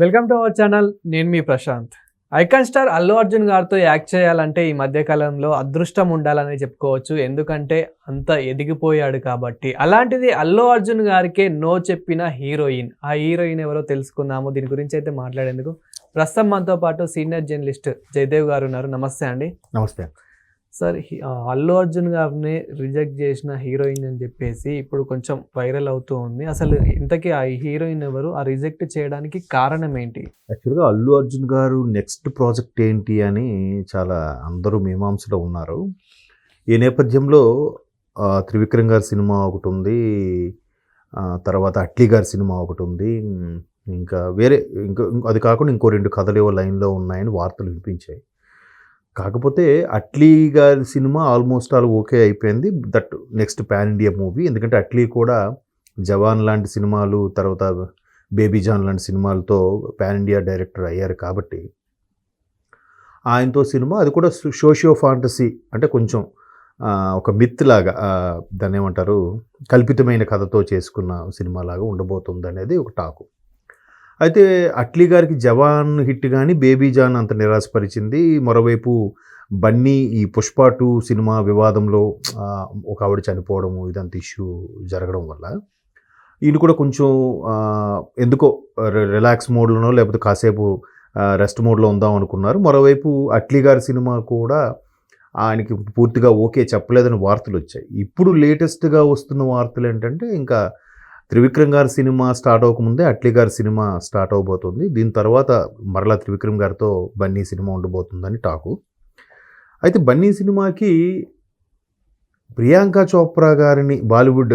Welcome to our channel నేను మీ Prashanth. Icon star Allu Arjun గారితో యాక్ట్ చేయాలంటే ఈ మధ్యకాలంలో అదృష్టం ఉండాలని చెప్పుకోవచ్చు. ఎందుకంటే అంత ఎదిగిపోయాడు కాబట్టి. అలాంటిది అల్లు అర్జున్ గారికే నో చెప్పిన హీరోయిన్. ఆ హీరోయిన్ ఎవరో తెలుసుకుందాము. దీని గురించి అయితే మాట్లాడేందుకు ప్రస్తుతం మనతో పాటు సీనియర్ జర్నలిస్ట్ జయదేవ్ గారు ఉన్నారు. నమస్తే అండి. నమస్తే. సార్ అల్లు అర్జున్ గారిని రిజెక్ట్ చేసిన హీరోయిన్ అని చెప్పేసి ఇప్పుడు కొంచెం వైరల్ అవుతూ ఉంది. అసలు ఇంతకీ ఆ హీరోయిన్ ఎవరు? ఆ రిజెక్ట్ చేయడానికి కారణం ఏంటి? యాక్చువల్గా అల్లు అర్జున్ గారు నెక్స్ట్ ప్రాజెక్ట్ ఏంటి అని చాలా అందరూ మీమాంసలో ఉన్నారు. ఈ నేపథ్యంలో త్రివిక్రమ్ గారి సినిమా ఒకటి ఉంది. తర్వాత అట్లీ గారి సినిమా ఒకటి ఉంది. ఇంకా వేరే ఇంకా అది కాకుండా ఇంకో రెండు కథలు ఏవో లైన్లో ఉన్నాయని వార్తలు వినిపించాయి. కాకపోతే అట్లీ గారి సినిమా ఆల్మోస్ట్ ఆల్ ఓకే అయిపోయింది. That next pan India movie. ఎందుకంటే అట్లీ కూడా జవాన్ లాంటి సినిమాలు తర్వాత బేబీ జాన్ లాంటి సినిమాలతో పాన్ ఇండియా డైరెక్టర్ అయ్యారు కాబట్టి ఆయనతో సినిమా. అది కూడా సోషియో ఫాంటసీ అంటే కొంచెం ఒక మిత్ లాగా దాన్ని ఏమంటారు కల్పితమైన కథతో చేసుకున్న సినిమా లాగా ఉండబోతుంది అనేది ఒక టాకు. అయితే అట్లీ గారికి జవాన్ హిట్ కానీ బేబీ జాన్ అంత నిరాశపరిచింది. మరోవైపు బన్నీ ఈ పుష్ప టూ సినిమా వివాదంలో ఒక ఆవిడ చనిపోవడము ఇదంత ఇష్యూ జరగడం వల్ల. ఈయన కూడా కొంచెం ఎందుకో రి- రిలాక్స్ మోడ్లోనో లేకపోతే కాసేపు రెస్ట్ మోడ్లో ఉందాం అనుకున్నారు. మరోవైపు అట్లీ గారి సినిమా కూడా ఆయనకి పూర్తిగా ఓకే చెప్పలేదని వార్తలు వచ్చాయి ఇప్పుడు లేటెస్ట్గా వస్తున్న వార్తలు ఏంటంటే ఇంకా త్రివిక్రమ్ గారి సినిమా స్టార్ట్ అవ్వకముందే అట్లీ గారి సినిమా స్టార్ట్ అవబోతుంది దీని తర్వాత మరలా త్రివిక్రమ్ గారితో బన్నీ సినిమా ఉండబోతుందని టాకు. అయితే బన్నీ సినిమాకి ప్రియాంక చోప్రా గారిని బాలీవుడ్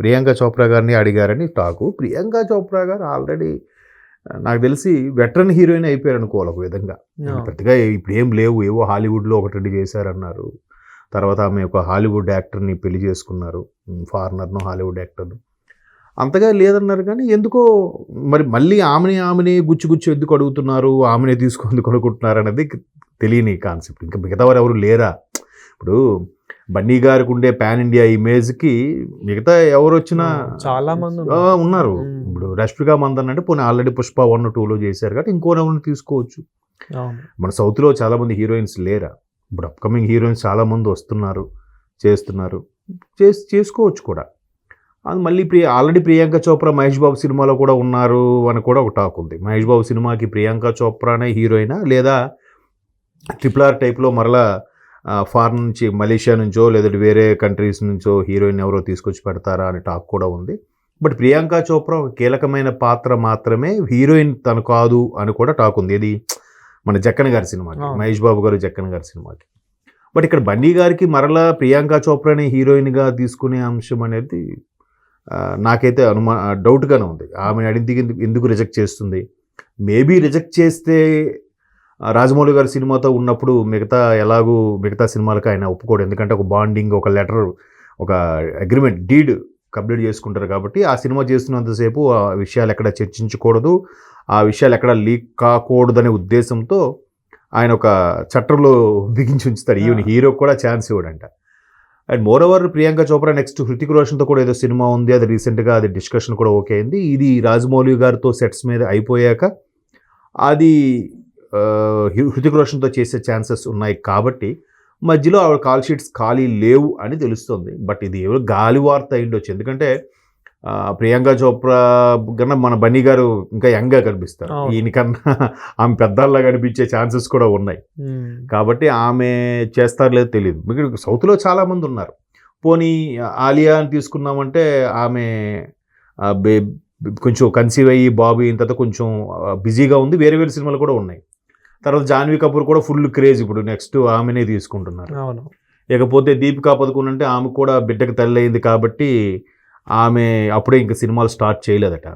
ప్రియాంక చోప్రా గారిని అడిగారని టాకు. ప్రియాంక చోప్రా గారు ఆల్రెడీ నాకు తెలిసి వెటరన్ హీరోయిన్ అయిపోయారు అనుకోవాలి ఒక విధంగా. పెద్దగా ఇప్పుడు ఏం లేవు ఏవో హాలీవుడ్లో ఒకటి రెండు చేశారన్నారు. తర్వాత ఆమె ఒక హాలీవుడ్ యాక్టర్ని పెళ్ళి చేసుకున్నారు. ఫారినర్ను హాలీవుడ్ యాక్టర్ను. అంతగా లేదన్నారు కానీ ఎందుకో మరి మళ్ళీ ఆమెని ఆమెని గుచ్చి గుచ్చి ఎందుకు అడుగుతున్నారు? ఆమెనే తీసుకొని ఎందుకు అడుగుతున్నారు అనేది తెలియని కాన్సెప్ట్ ఇంకా మిగతా వారు ఎవరు లేరా? ఇప్పుడు బన్నీ గారికి ఉండే పాన్ ఇండియా ఇమేజ్కి మిగతా ఎవరు వచ్చినా చాలా మంది ఉన్నారు. ఇప్పుడు రష్మిక మందన్ అంటే పోనీ ఆల్రెడీ పుష్ప వన్ టూలో చేశారు కాబట్టి ఇంకో ఎవరిని తీసుకోవచ్చు. మన సౌత్లో చాలామంది హీరోయిన్స్ లేరా? ఇప్పుడు అప్కమింగ్ హీరోయిన్స్ చాలామంది వస్తున్నారు చేస్తున్నారు. చేసి చేసుకోవచ్చు కూడా. అది మళ్ళీ ప్రియ ఆల్రెడీ ప్రియాంక చోప్రా మహేష్ బాబు సినిమాలో కూడా ఉన్నారు అని కూడా ఒక టాక్ ఉంది. మహేష్ బాబు సినిమాకి ప్రియాంక చోప్రానే హీరోయినా లేదా ట్రిపుల్ ఆర్ టైప్లో మరలా ఫారెన్ నుంచి మలేషియా నుంచో లేదంటే వేరే కంట్రీస్ నుంచో హీరోయిన్ ఎవరో తీసుకొచ్చి పెడతారా అనే టాక్ కూడా ఉంది. బట్ ప్రియాంక చోప్రా ఒక కీలకమైన పాత్ర మాత్రమే హీరోయిన్ తను కాదు అని కూడా టాక్ ఉంది. ఇది మన జక్కన్ గారి సినిమాకి. మహేష్ బాబు గారు జక్కన్ గారి సినిమాకి. బట్ ఇక్కడ బన్నీ గారికి మరలా ప్రియాంక చోప్రాని హీరోయిన్గా తీసుకునే అంశం అనేది నాకైతే అనుమా డౌట్గానే ఉంది. ఆమె అడిగి ఎందుకు రిజెక్ట్ చేస్తుంది? మేబీ రిజెక్ట్ చేస్తే రాజమౌళి గారి సినిమాతో ఉన్నప్పుడు మిగతా ఎలాగూ మిగతా సినిమాలకు ఆయన ఒప్పుకోడు. ఎందుకంటే ఒక బాండింగ్ ఒక లెటర్ ఒక అగ్రిమెంట్ డీడ్ కంప్లీట్ చేసుకుంటారు కాబట్టి ఆ సినిమా చేస్తున్నంతసేపు ఆ విషయాలు ఎక్కడ చర్చించకూడదు. ఆ విషయాలు ఎక్కడ లీక్ కాకూడదనే ఉద్దేశంతో ఆయన ఒక చట్టంలో బిగించి ఉంచుతారు ఈవెన్. హీరోకి కూడా chance ఇవ్వడంట. And more over Priyanka Chopra next Hrithik రోషన్తో కూడా ఏదో సినిమా ఉంది. అది రీసెంట్గా అది డిస్కషన్ కూడా ఓకే అయింది. ఇది రాజమౌళి గారితో సెట్స్ మీద అయిపోయాక అది హృతిక్ రోషన్తో చేసే ఛాన్సెస్ ఉన్నాయి కాబట్టి మధ్యలో ఆవిడ కాల్ షీట్స్ ఖాళీ లేవు అని తెలుస్తుంది. బట్ ఇది ఎవరు గాలి వార్త అయిండొచ్చు. ఎందుకంటే ప్రియాంక చోప్రా కన్నా మన బన్నీ గారు ఇంకా యంగ్గా కనిపిస్తారు. ఈయనకన్నా ఆమె పెద్దల్లా కనిపించే ఛాన్సెస్ కూడా ఉన్నాయి. కాబట్టి ఆమె చేస్తారో లేదో తెలియదు మీకు సౌత్లో చాలామంది ఉన్నారు. పోనీ ఆలియా అని తీసుకున్నామంటే ఆమె బే కొంచెం కన్సీవ్ అయ్యి బాబు ఇంత కొంచెం బిజీగా ఉంది. వేరే వేరే సినిమాలు కూడా ఉన్నాయి. తర్వాత జాన్వీ కపూర్ కూడా ఫుల్ క్రేజ్ ఇప్పుడు నెక్స్ట్ ఆమెనే తీసుకుంటున్నారు. ఇకపోతే దీపికా పదుకున్ అంటే ఆమె కూడా బిడ్డకు తల్లి అయింది కాబట్టి ఆమె అప్పుడే ఇంకా సినిమాలు స్టార్ట్ చేయలేదట.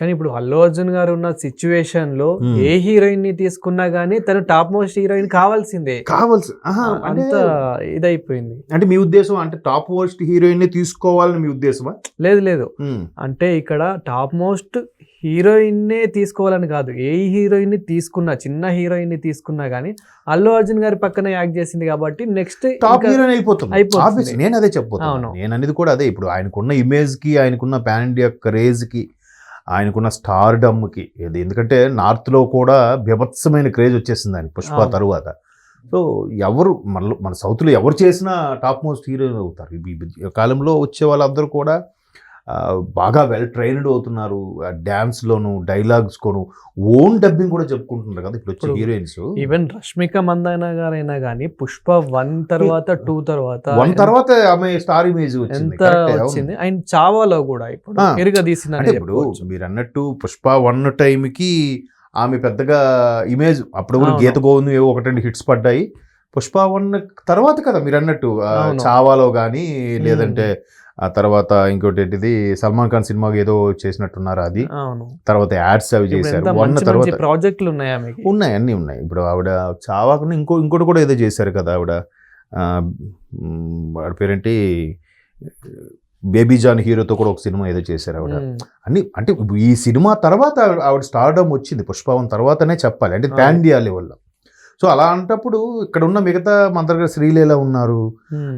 కానీ ఇప్పుడు అల్లు అర్జున్ గారు ఉన్న సిచ్యువేషన్లో. ఏ హీరోయిన్ని తీసుకున్నా గానీ తను టాప్ మోస్ట్ హీరోయిన్ కావాల్సిందే. కావాల్సి అంత ఇదైపోయింది. అంటే మీ ఉద్దేశం అంటే టాప్ మోస్ట్ హీరోయిన్ తీసుకోవాలని మీ ఉద్దేశమా? లేదు లేదు. అంటే ఇక్కడ టాప్ మోస్ట్ హీరోయిన్ నే తీసుకోవాలని కాదు. ఏ హీరోయిన్ని తీసుకున్నా చిన్న హీరోయిన్ని తీసుకున్నా గానీ అల్లు అర్జున్ గారి పక్కన యాక్ట్ చేసింది కాబట్టి నెక్స్ట్ టాప్ హీరోయిన్ అయిపోతుంది. నేను అదే చెప్పబోతున్నాను అవును. నేను అనేది కూడా అదే. ఇప్పుడు ఆయనకున్న ఇమేజ్కి ఆయనకున్న పాన్ ఇండియా క్రేజ్కి ఆయనకున్న స్టార్ డమ్కి ఇది ఎందుకంటే నార్త్లో కూడా బీభత్సమైన క్రేజ్ వచ్చేసింది ఆయన పుష్ప. తరువాత. సో ఎవరు మన మన సౌత్లో ఎవరు చేసినా టాప్ మోస్ట్ హీరో అవుతారు. ఈ కాలంలో వచ్చే వాళ్ళందరూ కూడా బాగా వెల్ ట్రైన్డ్ అవుతున్నారు డ్యాన్స్లోను డైలాగ్స్కోను ఓన్ డబ్బింగ్ కూడా చెప్పుకుంటున్నారు కదా ఇప్పుడు వచ్చే హీరోయిన్స్ ఈవెన్ రష్మిక మందాన గారైనా కానీ పుష్ప వన్ తర్వాత టూ తర్వాత వన్ తర్వాత ఆమె స్టార్ ఇమేజ్ వచ్చింది ఎంత. వచ్చింది అండ్ చావాలో కూడా ఇప్పుడు ఆ, ఎరుగ తీసిన అంటే ఇప్పుడు మీరు అన్నట్టు పుష్ప వన్ టైంకి ఆమె పెద్దగా ఇమేజ్ అప్పుడు కూడా. గీత గోవిందం ఏవో ఒకటి రెండు హిట్స్ పడ్డాయి పుష్ప వన్ తర్వాత కదా మీరు అన్నట్టు. చావాలో కానీ లేదంటే ఆ తర్వాత ఇంకోటి ఏంటిది? సల్మాన్ ఖాన్ సినిమాకి ఏదో చేసినట్టున్నారు అది. తర్వాత యాడ్స్ అవి చేశారు. వన్ తర్వాత ప్రాజెక్టులు ఉన్నాయి అన్నీ ఉన్నాయి. ఇప్పుడు ఆవిడ చావాకుండా ఇంకో ఇంకోటి కూడా ఏదో చేశారు కదా ఆవిడ. వాడి పేరేంటి? బేబీ జాన్ హీరోతో కూడా ఒక సినిమా ఏదో చేశారు ఆవిడ. అన్ని అంటే ఈ సినిమా తర్వాత ఆవిడ- స్టార్డమ్ వచ్చింది. పుష్పవన్ తర్వాతనే చెప్పాలి. అంటే పాన్ ఇండియా లెవెల్లో. సో అలా అంటప్పుడు ఇక్కడ ఉన్న మిగతా మన దగ్గర శ్రీలీల ఉన్నారు?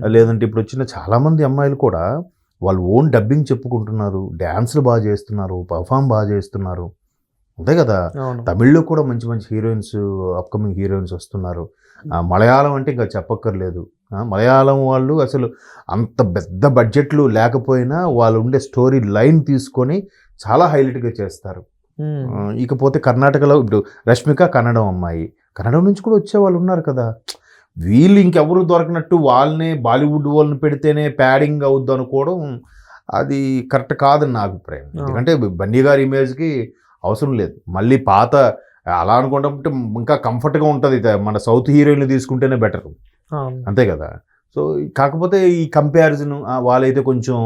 లేదంటే ఇప్పుడు వచ్చిన చాలామంది అమ్మాయిలు కూడా వాళ్ళు ఓన్ డబ్బింగ్ చెప్పుకుంటున్నారు డ్యాన్స్లు బాగా చేస్తున్నారు పర్ఫామ్ బాగా చేస్తున్నారు. అంతే కదా? తమిళ్ళో కూడా మంచి మంచి హీరోయిన్స్ అప్కమింగ్ హీరోయిన్స్ వస్తున్నారు. మలయాళం అంటే ఇంకా చెప్పక్కర్లేదు. మలయాళం వాళ్ళు అసలు అంత పెద్ద బడ్జెట్లు లేకపోయినా వాళ్ళు ఉండే స్టోరీ లైన్ తీసుకొని చాలా హైలైట్గా చేస్తారు. ఇకపోతే కర్ణాటకలో ఇప్పుడు రష్మిక కన్నడం అమ్మాయి. కన్నడం నుంచి కూడా వచ్చే వాళ్ళు ఉన్నారు కదా. వీళ్ళు ఇంకెవరు దొరకనట్టు వాళ్ళనే బాలీవుడ్ వాళ్ళని పెడితేనే ప్యాడింగ్ అవుద్ది అనుకోవడం అది కరెక్ట్ కాదని నా అభిప్రాయం. ఎందుకంటే బన్నీ గారి ఇమేజ్కి అవసరం లేదు. మళ్ళీ పాత అలా అనుకుంటే ఇంకా కంఫర్ట్గా ఉంటుంది మన సౌత్ హీరోయిన్లు తీసుకుంటేనే బెటర్ అంతే కదా. సో కాకపోతే ఈ కంపారిజన్ వాళ్ళైతే కొంచెం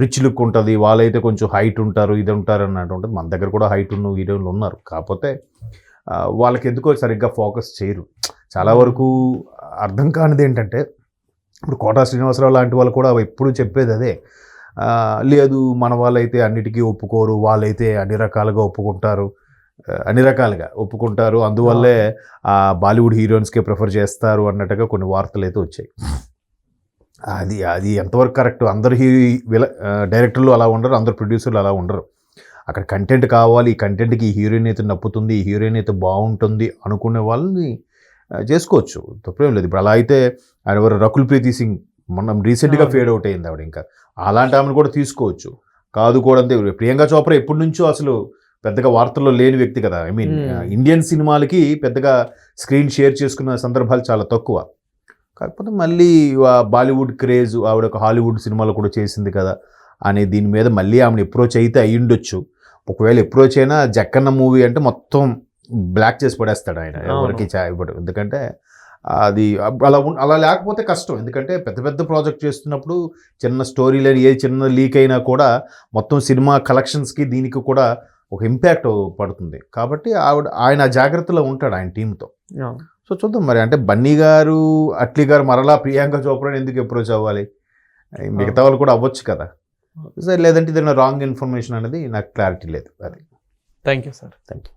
రిచ్ లుక్ ఉంటుంది వాళ్ళైతే కొంచెం హైట్ ఉంటారు ఇది ఉంటారు అన్నట్టు ఉంటుంది. మన దగ్గర కూడా హైట్ ఉన్న హీరోయిన్లు ఉన్నారు. కాకపోతే వాళ్ళకి ఎందుకో సరిగ్గా ఫోకస్ చేయరు. చాలా వరకు అర్థం కానిది ఏంటంటే ఇప్పుడు కోటా శ్రీనివాసరావు లాంటి వాళ్ళు కూడా ఎప్పుడు చెప్పేది అదే. లేదు మన వాళ్ళైతే అన్నిటికీ ఒప్పుకోరు వాళ్ళైతే అన్ని రకాలుగా ఒప్పుకుంటారు. అన్ని రకాలుగా ఒప్పుకుంటారు. అందువల్లే ఆ బాలీవుడ్ హీరోయిన్స్కే ప్రిఫర్ చేస్తారు అన్నట్టుగా కొన్ని వార్తలు అయితే వచ్చాయి. అది అది ఎంతవరకు కరెక్ట్? అందరు హీ విల డైరెక్టర్లు అలా ఉండరు అందరు ప్రొడ్యూసర్లు అలా ఉండరు. అక్కడ కంటెంట్ కావాలి ఈ కంటెంట్కి ఈ హీరోయిన్ అయితే నప్పుతుంది ఈ హీరోయిన్ అయితే బాగుంటుంది అనుకునే వాళ్ళని చేసుకోవచ్చు. తప్పేం లేదు. ఇప్పుడు అలా అయితే ఆయన ఎవరు? రకుల్ ప్రీతి సింగ్ మనం రీసెంట్గా. ఫేడ్ అవుట్ అయింది ఆవిడ ఇంకా. అలాంటి ఆమెను కూడా తీసుకోవచ్చు. కాదు కూడా అంతే. ప్రియాంక చోప్రా ఎప్పటి నుంచో అసలు పెద్దగా వార్తల్లో లేని వ్యక్తి కదా. I mean. ఇండియన్ సినిమాలకి పెద్దగా స్క్రీన్ షేర్ చేసుకున్న సందర్భాలు చాలా తక్కువ. కాకపోతే మళ్ళీ బాలీవుడ్ క్రేజ్ ఆవిడ ఒక హాలీవుడ్ సినిమాలో కూడా చేసింది కదా. అనే దీని మీద మళ్ళీ ఆమెను అప్రోచ్ అయితే అయి ఉండొచ్చు ఒకవేళ అప్రోచ్ అయినా జక్కన్న మూవీ అంటే మొత్తం బ్లాక్ చేసి పడేస్తాడు ఆయన. ఎవరికి ఇవ్వడు. ఎందుకంటే అది అలా అలా లేకపోతే కష్టం. ఎందుకంటే పెద్ద పెద్ద ప్రాజెక్ట్ చేస్తున్నప్పుడు చిన్న స్టోరీ లేని ఏ చిన్న లీక్ అయినా కూడా మొత్తం సినిమా కలెక్షన్స్కి దీనికి కూడా ఒక ఇంపాక్ట్ పడుతుంది. కాబట్టి ఆవిడ ఆయన జాగ్రత్తలో ఉంటాడు ఆయన టీంతో. సో చూద్దాం మరి. అంటే బన్నీ గారు అట్లీ గారు మరలా ప్రియాంక చోప్రాని ఎందుకు అప్రోచ్ అవ్వాలి? మిగతా వాళ్ళు కూడా అవ్వచ్చు కదా. సరే లేదంటే ఏదైనా రాంగ్ ఇన్ఫర్మేషన్ అనేది నాకు క్లారిటీ లేదు అది. Thank you sir thank you